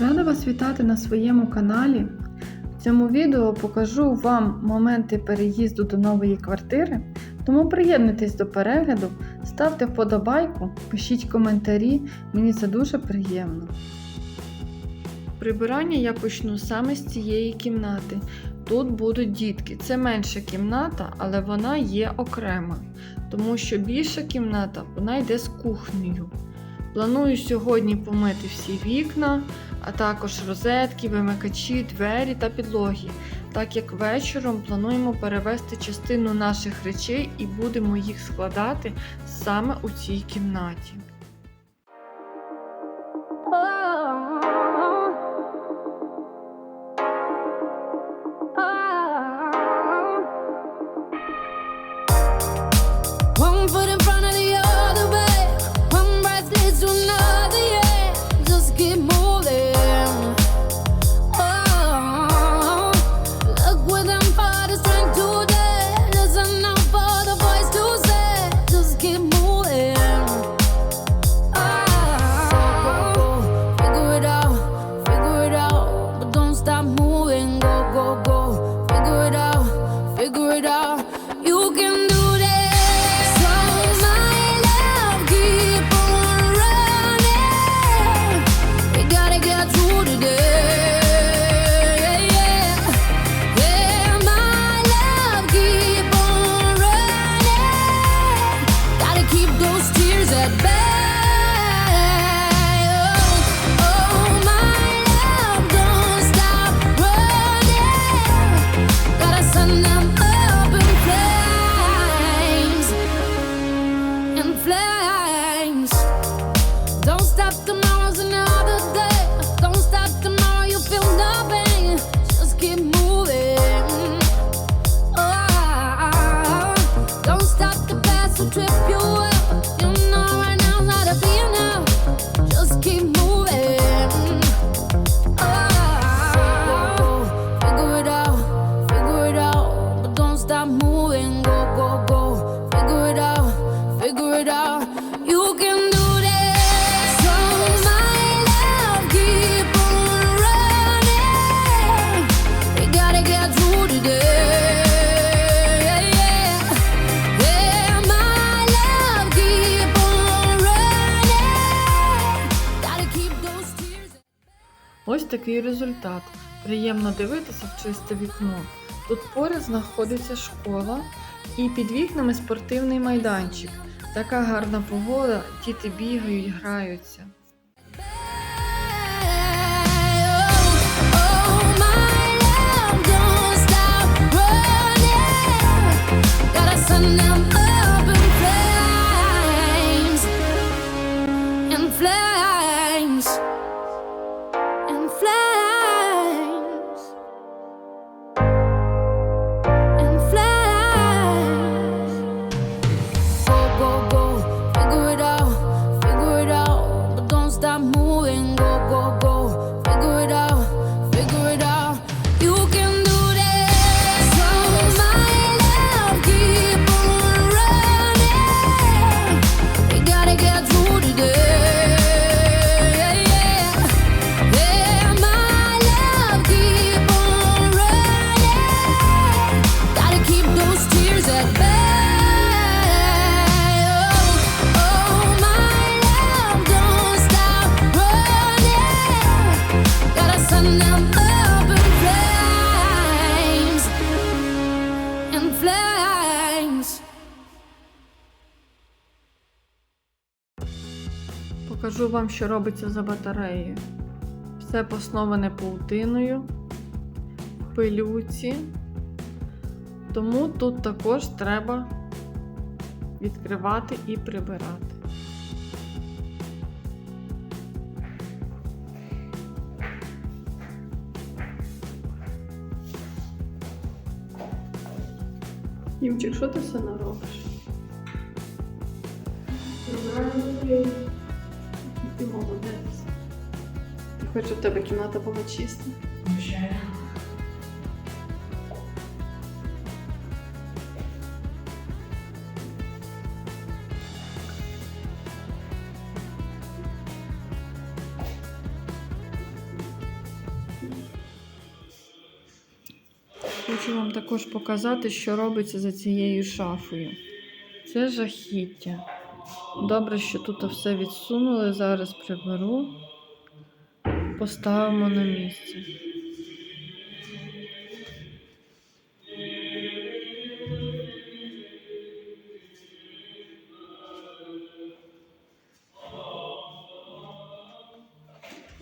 Рада вас вітати на своєму каналі. В цьому відео покажу вам моменти переїзду до нової квартири, тому приєднуйтесь до перегляду, ставте вподобайку, пишіть коментарі, мені це дуже приємно. Прибирання я почну саме з цієї кімнати. Тут будуть дітки. Це менша кімната, але вона є окрема, тому що більша кімната вона йде з кухнею. Планую сьогодні помити всі вікна, а також розетки, вимикачі, двері та підлоги, так як вечором плануємо перевести частину наших речей і будемо їх складати саме у цій кімнаті. stop the такий результат. Приємно дивитися в чисте вікно. Тут поряд знаходиться школа і під вікнами спортивний майданчик. Така гарна погода, діти бігають, граються. Oh, Покажу вам, що робиться за батареєю. Все посноване паутиною, пилюці. Тому тут також треба відкривати і прибирати. Юмчик, що ти все наробиш? Ти молодець. Я хочу, щоб в тебе кімната була чиста. Звичайно. Хочу вам також показати, що робиться за цією шафою. Це жахіття. Добре, що тут все відсунули. Зараз приберу, поставимо на місце.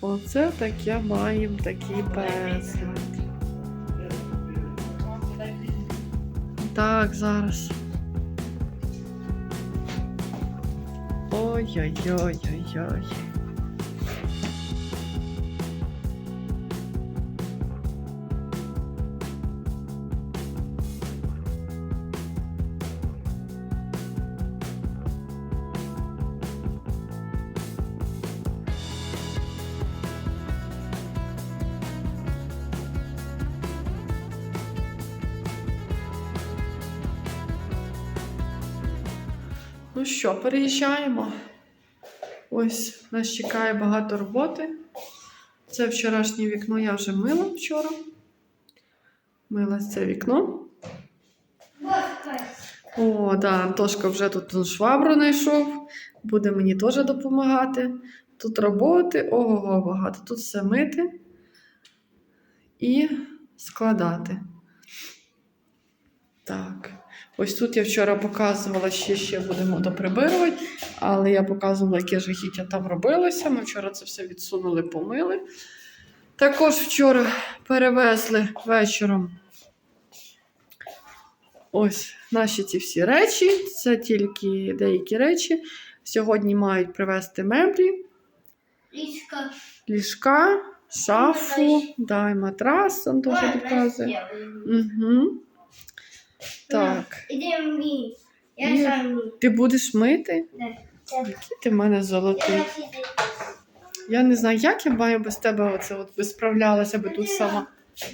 Оце таке маємо такий безлад. Так, зараз. Ой-ой-ой-ой-ой. Ну що, переїжджаємо. Ось нас чекає багато роботи. Це вчорашнє вікно я вже мила вчора. Мила це вікно. О, да, Антошка вже тут швабру знайшов. Буде мені теж допомагати. Тут роботи, ого, багато. Тут все мити і складати. Так. Ось тут я вчора показувала, ще ще будемо доприбирувати, але я показувала, яке жахіття там робилося. Ми вчора це все відсунули, помили. Також вчора перевезли вечором ось наші ці всі речі. Це тільки деякі речі. Сьогодні мають привезти меблі, Ліжка. ліжка, шафу, да, і матрас, он теж показує. Угу. Так. Іди мій. Я сам мій. Ти будеш мити? Це- Який ти в мене золотий. Я не знаю, як я маю без тебе оце от би справлялася би тут сама.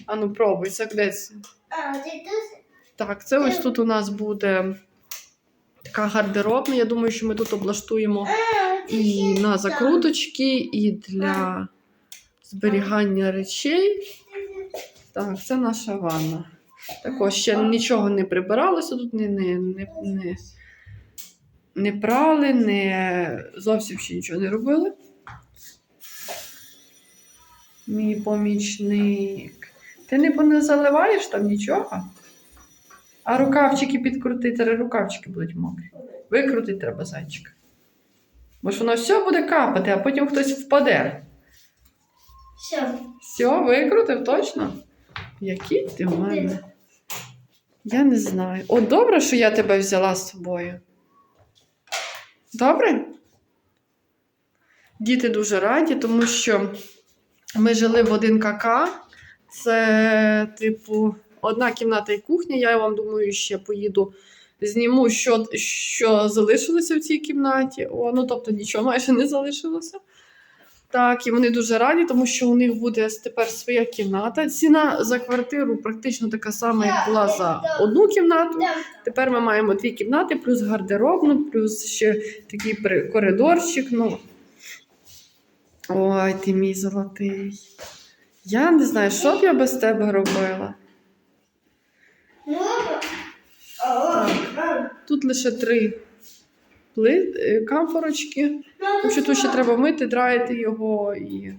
Ану, пробуй, це десь. А, ти тут? Так, це ось тут у нас буде така гардеробна. Я думаю, що ми тут облаштуємо і на закруточки, і для зберігання речей. Так, це наша ванна. Також ще нічого не прибиралося тут, не, не, не, не, не прали, не зовсім ще нічого не робили. Мій помічник. Ти не, не заливаєш там нічого? А рукавчики підкрути, треба рукавчики будуть мокрі. Викрутити треба зайчика. Бо ж воно все буде капати, а потім хтось впаде. Все. Все, викрутив точно? Який ти в мене? Я не знаю. От добре, що я тебе взяла з собою. Добре? Діти дуже раді, тому що ми жили в один КК. Це, типу, одна кімната і кухня. Я вам думаю, ще поїду, зніму, що, що залишилося в цій кімнаті. О, ну, тобто нічого майже не залишилося. Так, і вони дуже раді, тому що у них буде тепер своя кімната. Ціна за квартиру практично така сама, як була за одну кімнату. Тепер ми маємо дві кімнати, плюс гардеробну, плюс ще такий коридорчик. Ну. Ой, ти мій золотий. Я не знаю, що б я без тебе робила. О, Тут лише три камфорочки. ну, Тому що тут ще треба мити, драїти його і,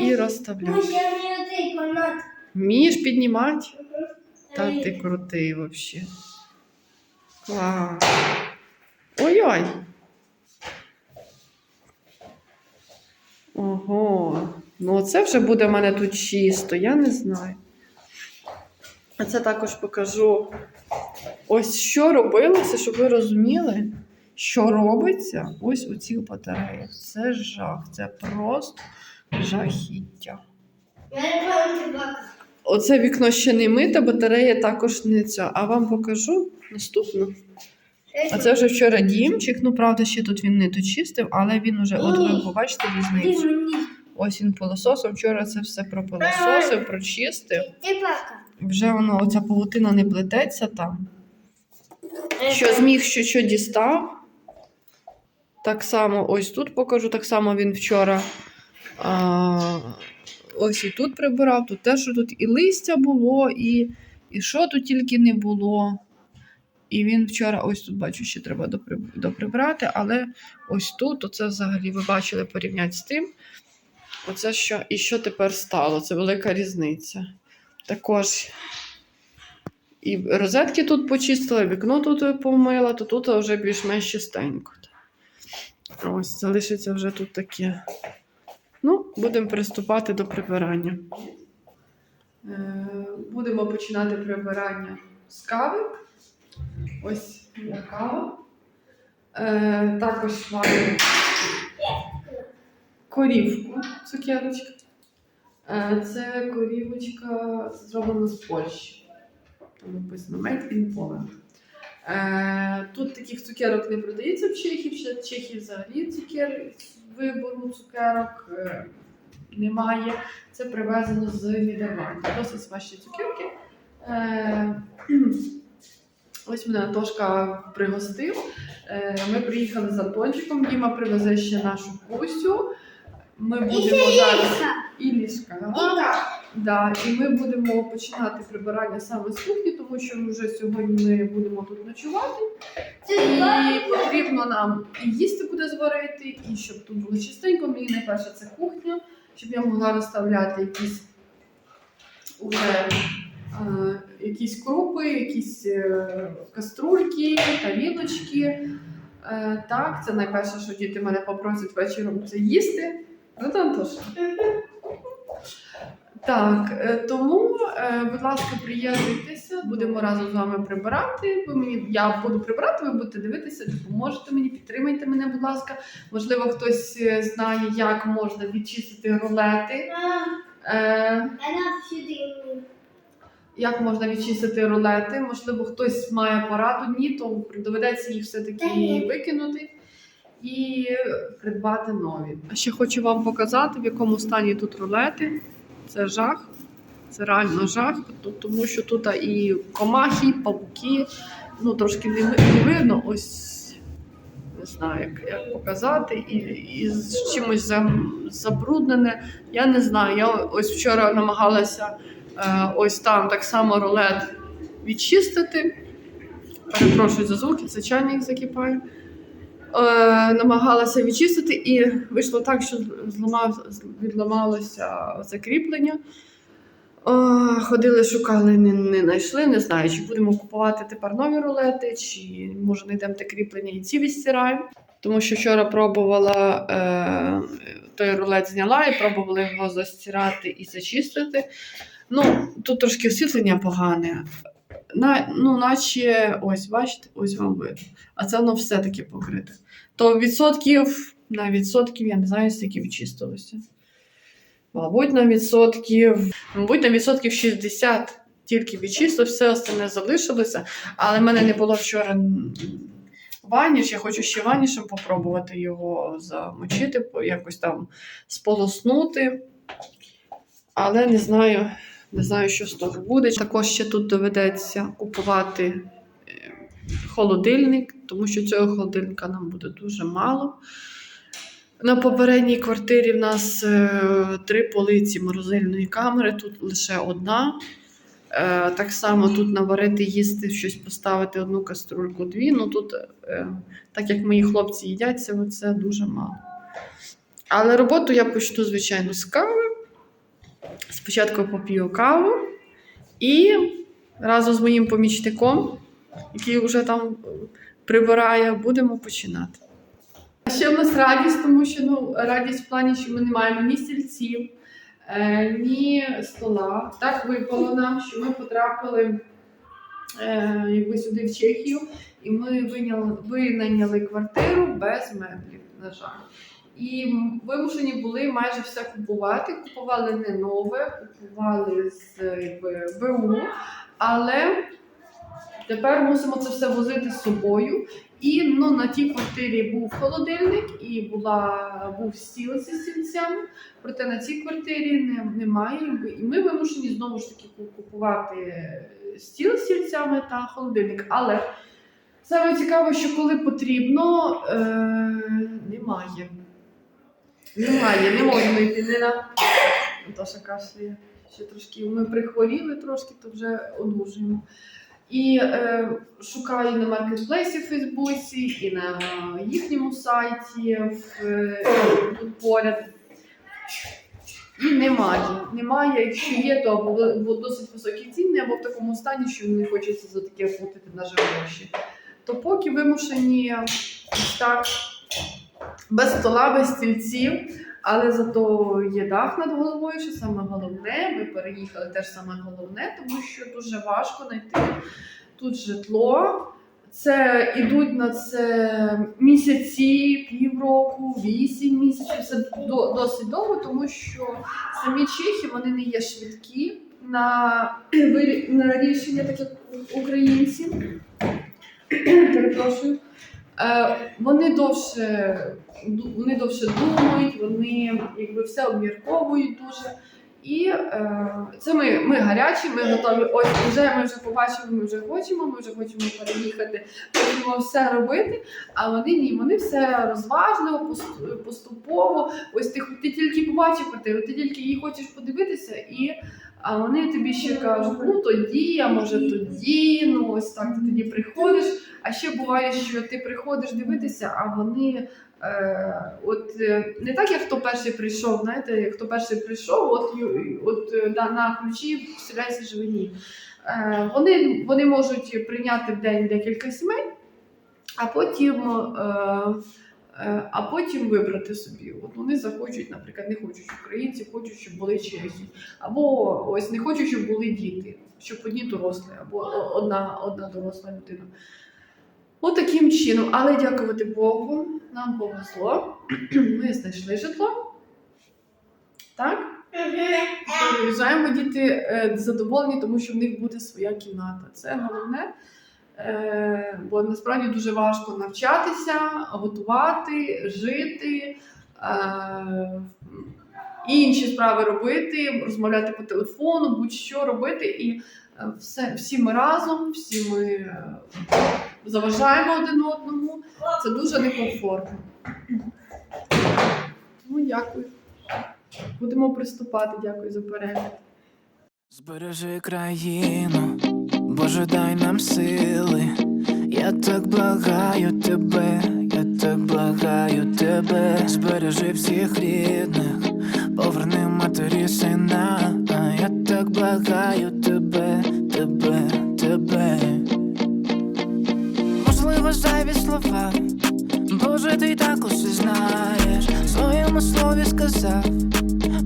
і розставляти. Вмієш піднімати? Та ти крутий взагалі. Клас. Ой-ой. Ого. Ну, це вже буде в мене тут чисто, я не знаю. А це також покажу. Ось що робилося, щоб ви розуміли, що робиться ось у цих батареях. Це жах, це просто жахіття. Оце вікно ще не мите, батарея також не ця. А вам покажу наступну. А це вже вчора дімчик. Ну, правда, ще тут він не дочистив, але він уже, от ви побачите різницю. Ось він пилососом. Вчора це все пропилососив, прочистив. Вже воно, оця павутина не плететься там. Що зміг, що що дістав. Так само, ось тут покажу, так само він вчора а, ось і тут прибирав, тут теж тут і листя було, і, і що тут тільки не було. І він вчора, ось тут бачу, ще треба доприбрати, але ось тут, оце взагалі ви бачили порівняти з тим. Оце що і що тепер стало? Це велика різниця. Також і розетки тут почистила, вікно тут помила, то тут вже більш-менш чистенько. Ось, залишиться вже тут таке. Ну, будемо приступати до прибирання. Е, будемо починати прибирання з кави. Ось моя кава. Е, також маю корівку, цукерочка. Е, це корівочка зроблена з Польщі. Там написано Made in Poland. Е, тут таких цукерок не продається в Чехії. Ще в Чехії взагалі цукер вибору цукерок е, немає. Це привезено з Нідерландів. Досить смачні цукерки. Е, ось мене Антошка пригостив. Е, ми приїхали з Антончиком. Діма привезе ще нашу Кусю. Ми будемо зараз і ліжка. Да, і ми будемо починати прибирання саме з кухні, тому що вже сьогодні ми будемо тут ночувати. І потрібно нам і їсти буде зварити, і щоб тут було чистенько. Мені найперше це кухня, щоб я могла розставляти якісь уже е, якісь крупи, якісь е, каструльки, тарілочки. Е, так, це найперше, що діти мене попросять вечором це їсти. Правда, Антоша? Так, е, тому, е, будь ласка, приєднуйтеся, будемо разом з вами прибирати. Ви мені, я буду прибирати, ви будете дивитися, допоможете мені, підтримайте мене, будь ласка. Можливо, хтось е, знає, як можна відчистити рулети. Е, як можна відчистити рулети? Можливо, хтось має пораду, ні, то доведеться їх все-таки викинути і придбати нові. А ще хочу вам показати, в якому стані тут рулети. Це жах. Це реально жах, тому що тут і комахи, і павуки. Ну, трошки не, видно. Ось не знаю, як, як показати, і, і з чимось забруднене. Я не знаю. Я ось вчора намагалася е, ось там так само рулет відчистити. Перепрошую за звуки, це чайник закипає. Е, намагалася відчистити, і вийшло так, що зламав, відламалося це кріплення. Ходили, шукали, не, не знайшли, не знаю, чи будемо купувати тепер нові рулети, чи може знайдемо те кріплення і ці відстираємо. Тому що вчора пробувала е, той рулет зняла і пробувала його застирати і зачистити. Ну, тут трошки освітлення погане. На, ну, наче, ось, бачите, ось вам видно. А це воно все таки покрите. То відсотків на відсотків, я не знаю, скільки відчистилося. Мабуть, на відсотків, мабуть, на відсотків 60 тільки відчистив, все остальне залишилося. Але в мене не було вчора ваніш. Я хочу ще ванішем попробувати його замочити, якось там сполоснути. Але не знаю, не знаю, що з того буде. Також ще тут доведеться купувати е, холодильник, тому що цього холодильника нам буде дуже мало. На попередній квартирі в нас е, три полиці морозильної камери, тут лише одна. Е, так само тут наварити, їсти, щось поставити одну каструльку, дві. Ну тут, так як мої хлопці їдять, це, це дуже мало. Але роботу я почну, звичайно, з кави. Спочатку поп'ю каву і разом з моїм помічником, який вже там прибирає, будемо починати. А ще в нас радість, тому що ну, радість в плані, що ми не маємо ні стільців, е, ні стола. Так випало нам, що ми потрапили е, якби сюди в Чехію, і ми виняли, винайняли квартиру без меблів, на жаль. І вимушені були майже все купувати. Купували не нове, купували з БУ, але тепер мусимо це все возити з собою. І ну, на тій квартирі був холодильник і була, був стіл зі стільцями. Проте на цій квартирі не, немає. І ми вимушені знову ж таки купувати стіл з стільцями та холодильник. Але саме цікаво, що коли потрібно, е, немає. Немає, не можна йти не на Наташа кашляє. Ще трошки ми прихворіли трошки, то вже одужуємо. І е, шукаю на маркетплейсі в Фейсбуці, і на їхньому сайті в, е, тут поряд. І немає. Немає. Якщо є, то або досить високі ціни, або в такому стані, що не хочеться за таке платити на гроші. То поки вимушені так без стола, без стільців, але зато є дах над головою, що саме головне. Ми переїхали теж саме головне, тому що дуже важко знайти тут житло. Це ідуть на це місяці, півроку, вісім місяців. Це до- досить довго, тому що самі чехи вони не є швидкі на, на рішення, так як українці. Перепрошую. Е, вони довше вони довше думають, вони якби все обмірковують дуже. І е, це ми, ми гарячі, ми готові. Ось вже ми вже побачили, ми вже хочемо, ми вже хочемо переїхати, хочемо все робити. А вони ні, вони все розважливо, поступово. Ось ти, ти тільки побачив квартиру, ти тільки її хочеш подивитися, і а вони тобі ще кажуть, ну тоді, а може тоді, ну ось так ти тоді приходиш. А ще буває, що ти приходиш дивитися, а вони. Е, от е, не так, як хто перший прийшов, знаєте, як хто перший прийшов, от, от е, да, на ключі вселяйся живі. Ні. Е, вони, вони можуть прийняти в день декілька сімей, а потім, е, а потім вибрати собі. От вони захочуть, наприклад, не хочуть українці, хочуть, щоб були чехи. Або ось не хочуть, щоб були діти, щоб одні дорослі, або одна, одна доросла людина. От таким чином, але дякувати Богу, нам повезло. Ми знайшли житло. Так? Переїжджаємо діти е, задоволені, тому що в них буде своя кімната. Це головне. Е, бо насправді дуже важко навчатися, готувати, жити, е, інші справи робити, розмовляти по телефону, будь-що робити. І е, все, всі ми разом, всі ми заважаємо один одному. Це дуже некомфортно. Тому дякую. Будемо приступати. Дякую за перегляд. Збережи країну, Боже, дай нам сили. Я так благаю тебе, я так благаю тебе, збережи всіх рідних, поверни матері сина. А Я так благаю тебе, тебе, тебе. Можливо, зайві слова. Боже, ти так усе знаєш, в своєму слові сказав.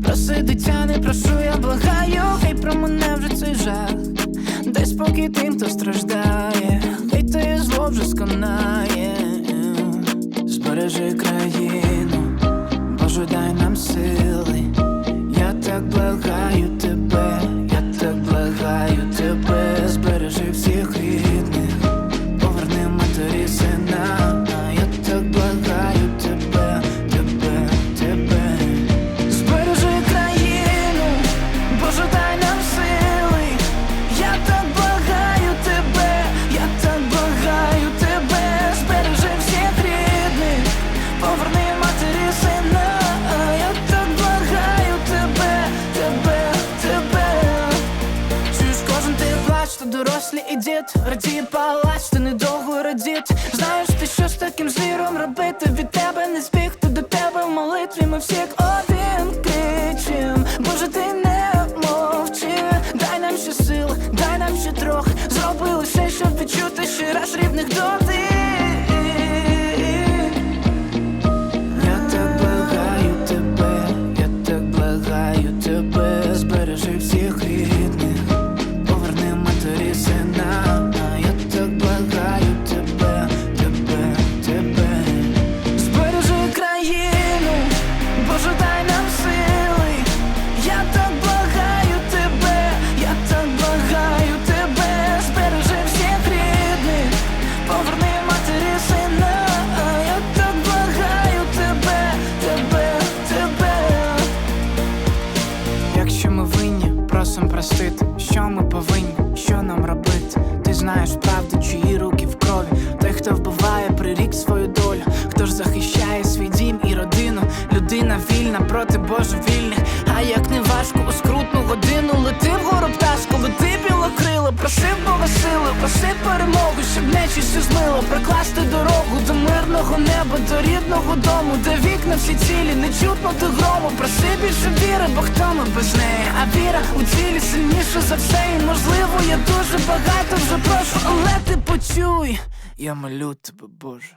Проси дитя, не прошу, я благаю, хай про мене вже цей жах. Дай спокій тим, хто страждає, хай те зло вже сконає. Збережи країну, Боже, дай нам сили. Я так благаю тебе, я так благаю тебе, збережи всіх мирного неба, до рідного дому, де вікна всі цілі, не чутно до грому. Проси більше віри, бо хто ми без неї? А віра у цілі сильніше за все. І можливо, я дуже багато вже прошу, але ти почуй, я молю тебе, Боже.